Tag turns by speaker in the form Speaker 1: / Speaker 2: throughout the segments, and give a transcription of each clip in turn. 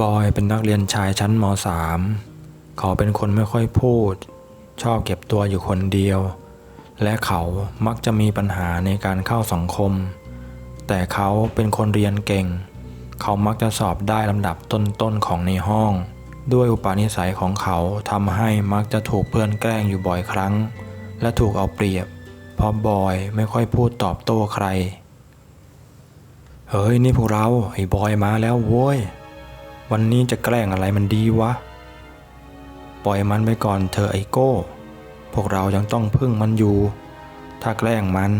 Speaker 1: บอยเป็นนักเรียนชายชั้นม .3 เขาเป็นคนไม่ค่อยพูด ชอบเก็บตัวอยู่คนเดียว และเขามักจะมีปัญหาในการเข้าสังคม แต่เขาเป็นคนเรียนเก่ง เขามักจะสอบได้ลำดับต้นๆของในห้อง ด้วยอุปนิสัยของเขาทำให้มักจะถูกเพื่อนแกล้งอยู่บ่อยครั้ง และถูกเอาเปรียบ เพราะบอยไม่ค่อยพูดตอบโต้ใคร เฮ้ยนี่พวกเราไอ้บอยมาแล้วโว้ย วันนี้จะแกล้งอะไรมันดีวะ ปล่อยมันไปก่อนเธอไอโก้ พวกเรายังต้องพึ่งมันอยู่ ถ้าแกล้งมัน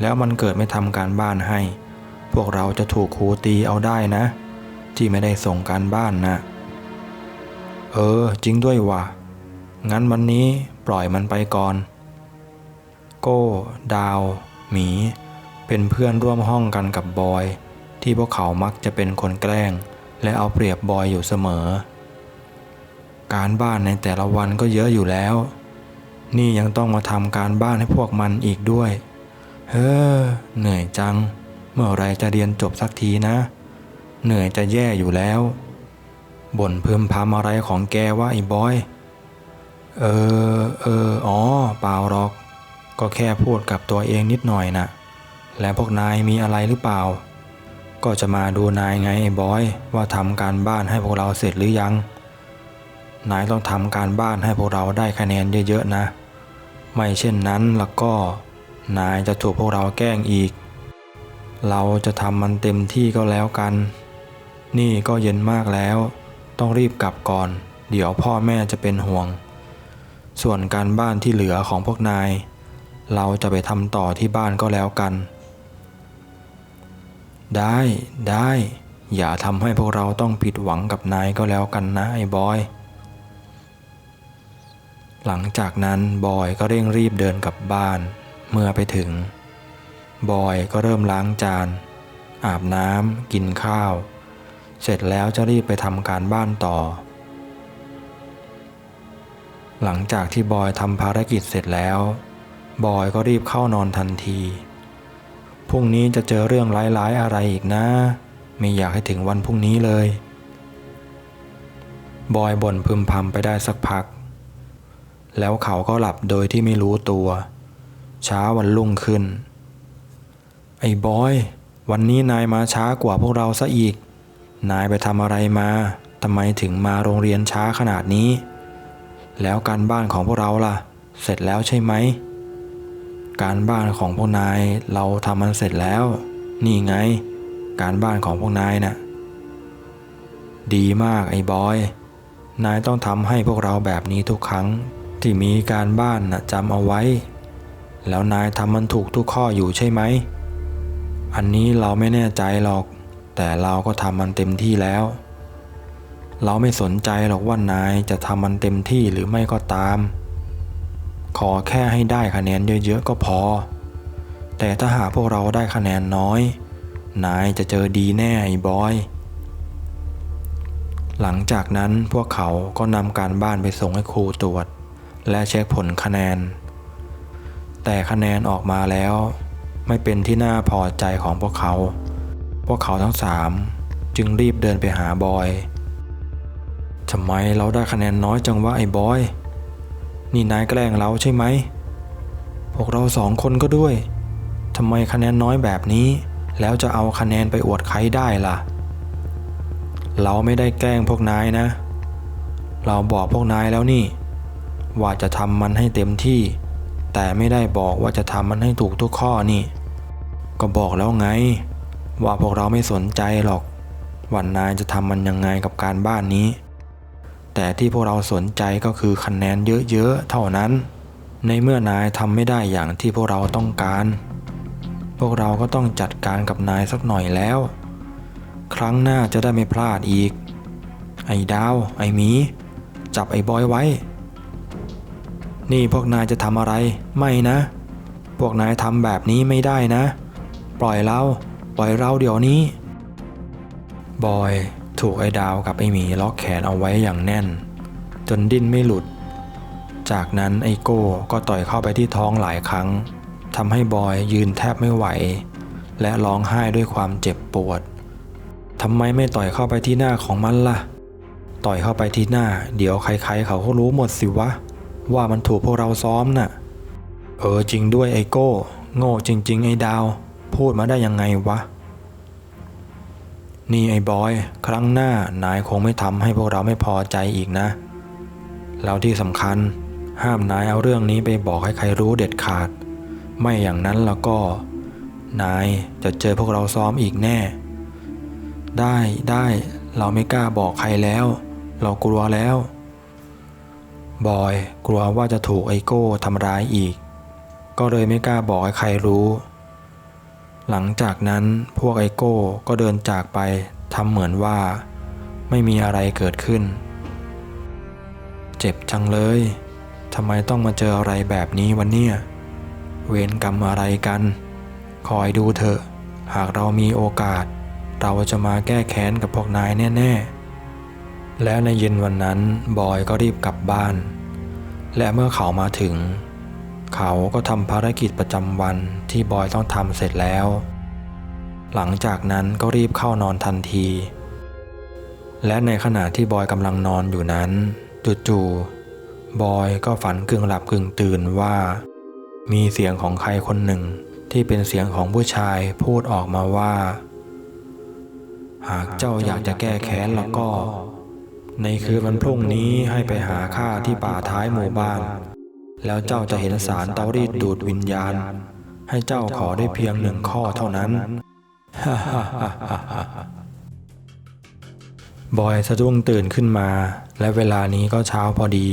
Speaker 1: แล้วมันเกิดไม่ทำการบ้านให้ พวกเราจะถูกครูตีเอาได้นะ ที่ไม่ได้ส่งการบ้านนะ เออ จริงด้วยวะงั้นวันนี้ปล่อยมันไปก่อน โก้ ดาว หมี เป็นเพื่อนร่วมห้องกันกับบอย ที่พวกเขามักจะเป็นคนแกล้ง และเอาเปรียบบอยอยู่เสมอ การบ้านในแต่ละวันก็เยอะอยู่แล้ว นี่ยังต้องมาทำการบ้านให้พวกมันอีกด้วย เฮ้อเหนื่อยจัง เมื่อไรจะเรียนจบสักทีนะ เหนื่อยจะแย่อยู่แล้วบ่นพึมพำอะไรของแกว่าไอ้บอย เออ เออ อ๋อ เปล่าหรอก ก็แค่พูดกับตัวเองนิดหน่อยนะและพวกนายมีอะไรหรือเปล่า ก็จะมาดูนายไงบอยว่าทำการบ้านให้พวกเราเสร็จหรือยัง นายต้องทำการบ้านให้พวกเราได้คะแนนเยอะๆนะ ไม่เช่นนั้นแล้วก็ นายจะถูกพวกเราแกล้งอีก เราจะทำมันเต็มที่ก็แล้วกัน นี่ก็เย็นมากแล้ว ต้องรีบกลับก่อน เดี๋ยวพ่อแม่จะเป็นห่วง ส่วนการบ้านที่เหลือของพวกนาย เราจะไปทำต่อที่บ้านก็แล้วกัน ได้ ได้ อย่าทำให้พวกเราต้องผิดหวังกับนายก็แล้วกันนะไอ้บอย หลังจากนั้นบอยก็เร่งรีบเดินกลับบ้าน เมื่อไปถึง บอยก็เริ่มล้างจาน อาบน้ำกินข้าว เสร็จแล้วจะรีบไปทำการบ้านต่อ หลังจากที่บอยทำภารกิจเสร็จแล้ว บอยก็รีบเข้านอนทันที พรุ่งนี้จะเจอเรื่องร้ายๆอะไรอีกนะ ไม่อยากให้ถึงวันพรุ่งนี้เลย บอยบ่นพึมพำไปได้สักพัก แล้วเขาก็หลับโดยที่ไม่รู้ตัว เช้าวันรุ่งขึ้น ไอ้บอย วันนี้นายมาช้ากว่าพวกเราซะอีก นายไปทำอะไรมาทำไมถึงมาโรงเรียนช้าขนาดนี้ แล้วการบ้านของพวกเราล่ะ เสร็จแล้วใช่ไหม การบ้านของพวกนายเราทำมันเสร็จแล้ว นี่ไง การบ้านของพวกนายน่ะดีมากไอ้บอย นายต้องทำให้พวกเราแบบนี้ทุกครั้งที่มีการบ้านนะจำเอาไว้ แล้วนายทำมันถูกทุกข้ออยู่ใช่ไหม อันนี้เราไม่แน่ใจหรอก แต่เราก็ทำมันเต็มที่แล้ว เราไม่สนใจหรอกว่านายจะทำมันเต็มที่หรือไม่ก็ตาม อแค่ให้ได้คะแนนเยอะๆก็พอ แต่ถ้าหากพวกเราได้คะแนนน้อย นายจะเจอดีแน่ไอ้บอย หลังจากนั้นพวกเขาก็นำการบ้านไปส่งให้ครูตรวจ และเช็คผลคะแนน แต่คะแนนออกมาแล้ว ไม่เป็นที่น่าพอใจของพวกเขา พวกเขาทั้งสามจึงรีบเดินไปหาบอยทำไมเราได้คะแนนน้อยจังวะไอ้บอย นี่นายแกล้งเราใช่ไหม พวกเราสองคนก็ด้วย ทำไมคะแนนน้อยแบบนี้ แล้วจะเอาคะแนนไปอวดใครได้ล่ะ เราไม่ได้แกล้งพวกนายนะ เราบอกพวกนายแล้วนี่ ว่าจะทำมันให้เต็มที่ แต่ไม่ได้บอกว่าจะทำมันให้ถูกทุกข้อนี่ ก็บอกแล้วไง ว่าพวกเราไม่สนใจหรอกว่านายจะทำมันยังไงกับการบ้านนี้ แต่ที่พวกเราสนใจก็คือคะแนนเยอะๆเท่านั้น ในเมื่อนายทำไม่ได้อย่างที่พวกเราต้องการ พวกเราก็ต้องจัดการกับนายสักหน่อยแล้ว ครั้งหน้าจะได้ไม่พลาดอีก ไอ้ดาว ไอ้หมี จับไอ้บอยไว้ นี่พวกนายจะทำอะไร ไม่นะ พวกนายทำแบบนี้ไม่ได้นะ ปล่อยเรา ปล่อยเราเดี๋ยวนี้ บอย ถูกไอ้ดาวกับไอ้หมีล็อกแขนเอาไว้อย่างแน่น จนดิ้นไม่หลุด จากนั้นไอ้โก้ก็ต่อยเข้าไปที่ท้องหลายครั้งทำให้บอยยืนแทบไม่ไหว และร้องไห้ด้วยความเจ็บปวดทำไมไม่ต่อยเข้าไปที่หน้าของมันล่ะ ต่อยเข้าไปที่หน้า เดี๋ยวใครๆเขาก็รู้หมดสิวะ ว่ามันถูกพวกเราซ้อมน่ะ เออจริงด้วยไอโก้ โง่จริง ๆ ไอดาว พูดมาได้ยังไงวะ นี่ไอ้บอย ครั้งหน้านายคงไม่ทำให้พวกเราไม่พอใจอีกนะ แล้วที่สำคัญ ห้ามนายเอาเรื่องนี้ไปบอกให้ใครรู้เด็ดขาด ไม่อย่างนั้นแล้วก็ นายจะเจอพวกเราซ้อมอีกแน่ ได้ได้เราไม่กล้าบอกใครแล้ว เรากลัวแล้ว บอย กลัวว่าจะถูกไอโก้ทำร้ายอีก ก็เลยไม่กล้าบอกให้ใครรู้ หลังจากนั้นพวกไอโก้ก็เดินจากไปทำเหมือนว่า ไม่มีอะไรเกิดขึ้น เจ็บจังเลยทำไมต้องมาเจออะไรแบบนี้วันเนี้ยเวรกรรมอะไรกัน คอยดูเถอะ หากเรามีโอกาส เราจะมาแก้แค้นกับพวกนายแน่ ๆ และในเย็นวันนั้นบอยก็รีบกลับบ้าน และเมื่อเขามาถึง เขาก็ทำภารกิจประจำวันที่บอยต้องทำเสร็จแล้ว หลังจากนั้นก็รีบเข้านอนทันที และในขณะที่บอยกำลังนอนอยู่นั้นจู่ๆบอยก็ฝันกึ่งหลับกึ่งตื่นว่า มีเสียงของใครคนหนึ่งที่เป็นเสียงของผู้ชายพูดออกมาว่า หากเจ้าอยากจะแก้แค้นแล้วก็ ในคืนวันพรุ่งนี้ให้ไปหาข้าที่ป่าท้ายหมู่บ้าน แล้วเจ้าจะเห็นสารเตารีดดูดวิญญาณ ให้เจ้าขอได้เพียงหนึ่งข้อเท่านั้นบอยสะดุ้งตื่นขึ้นมา และเวลานี้ก็เช้าพอดี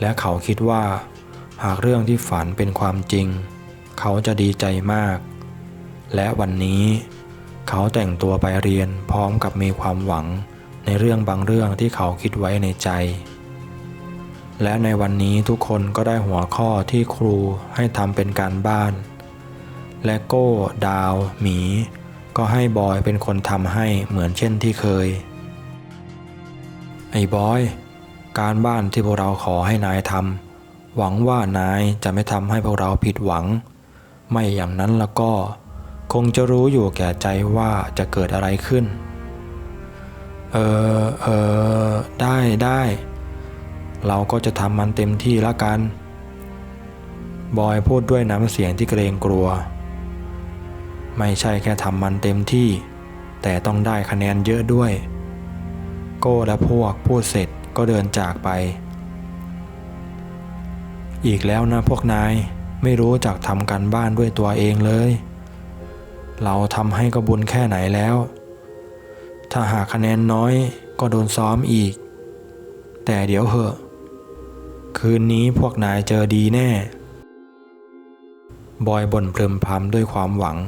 Speaker 1: และเขาคิดว่า หากเรื่องที่ฝันเป็นความจริง เขาจะดีใจมาก และวันนี้ เขาแต่งตัวไปเรียนพร้อมกับมีความหวังในเรื่องบางเรื่องที่เขาคิดไว้ในใจ และในวันนี้ทุกคนก็ได้หัวข้อที่ครูให้ทำเป็นการบ้าน และโก้ ดาว หมี ก็ให้บอยเป็นคนทำให้เหมือนเช่นที่เคย ไอ้บอย การบ้านที่พวกเราขอให้นายทำหวังว่านายจะไม่ทำให้พวกเราผิดหวัง ไม่อย่างนั้นแล้วก็ คงจะรู้อยู่แก่ใจว่าจะเกิดอะไรขึ้น เออเออได้ได้ เราก็จะทำมันเต็มที่ละกัน บอยพูดด้วยน้ำเสียงที่เกรงกลัว ไม่ใช่แค่ทำมันเต็มที่ แต่ต้องได้คะแนนเยอะด้วย โก้และพวกพูดเสร็จก็เดินจากไป อีกแล้วนะพวกนายไม่รู้จักทำการบ้านด้วยตัวเองเลย เราทำให้ก็บุญแค่ไหนแล้ว ถ้าหากคะแนนน้อยก็โดนซ้อมอีก แต่เดี๋ยวเหอะ คืนนี้พวกนายเจอดีแน่ บอยบ่นเพลิมพำด้วยความหวัง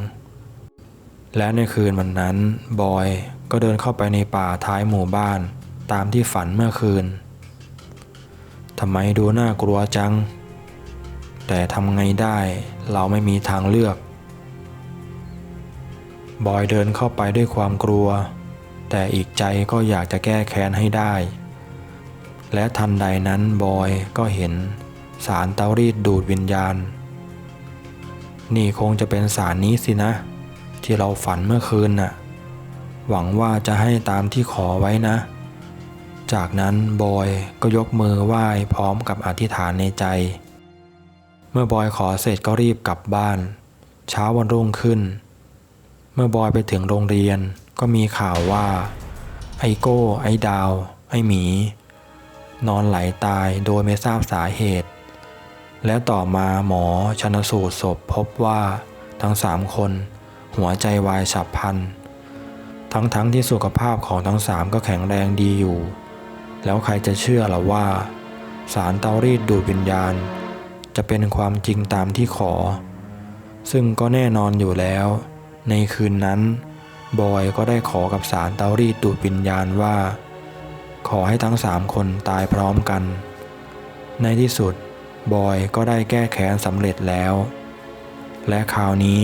Speaker 1: และในคืนวันนั้น บอยก็เดินเข้าไปในป่าท้ายหมู่บ้านตามที่ฝันเมื่อคืน ทำไมดูน่ากลัวจัง แต่ทำไงได้เราไม่มีทางเลือก บอยเดินเข้าไปด้วยความกลัว แต่อีกใจก็อยากจะแก้แค้นให้ได้ และทันใดนั้นบอยก็เห็น สารเตารีดดูดวิญญาณ นี่คงจะเป็นสารนี้สินะ ที่เราฝันเมื่อคืนน่ะ หวังว่าจะให้ตามที่ขอไว้นะ จากนั้นบอยก็ยกมือไหว้พร้อมกับอธิษฐานในใจ เมื่อบอยขอเสร็จก็รีบกลับบ้าน เช้าวันรุ่งขึ้น เมื่อบอยไปถึงโรงเรียนก็มีข่าวว่า ไอโก้ ไอดาว ไอหมี นอนไหลตายโดยไม่ทราบสาเหตุ และต่อมาหมอชนสูตรศพพบว่าทั้งสามคน หัวใจวายฉับพลัน ทั้งๆทที่สุขภาพของทั้งสามก็แข็งแรงดีอยู่ แล้วใครจะเชื่อล่ะว่า สารเตารีดดูดวิญญาณ จะเป็นความจริงตามที่ขอ ซึ่งก็แน่นอนอยู่แล้ว ในคืนนั้น บอยก็ได้ขอกับสารเตารีดดูดวิญญาณว่า ขอให้ทั้งสามคนตายพร้อมกัน ในที่สุด บอยก็ได้แก้แค้นสำเร็จแล้ว และคราวนี้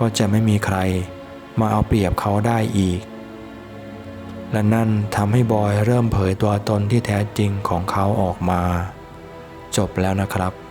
Speaker 1: ก็จะไม่มีใครมาเอาเปรียบเขาได้อีก และนั่นทำให้บอยเริ่มเผยตัวตนที่แท้จริงของเขาออกมา จบแล้วนะครับ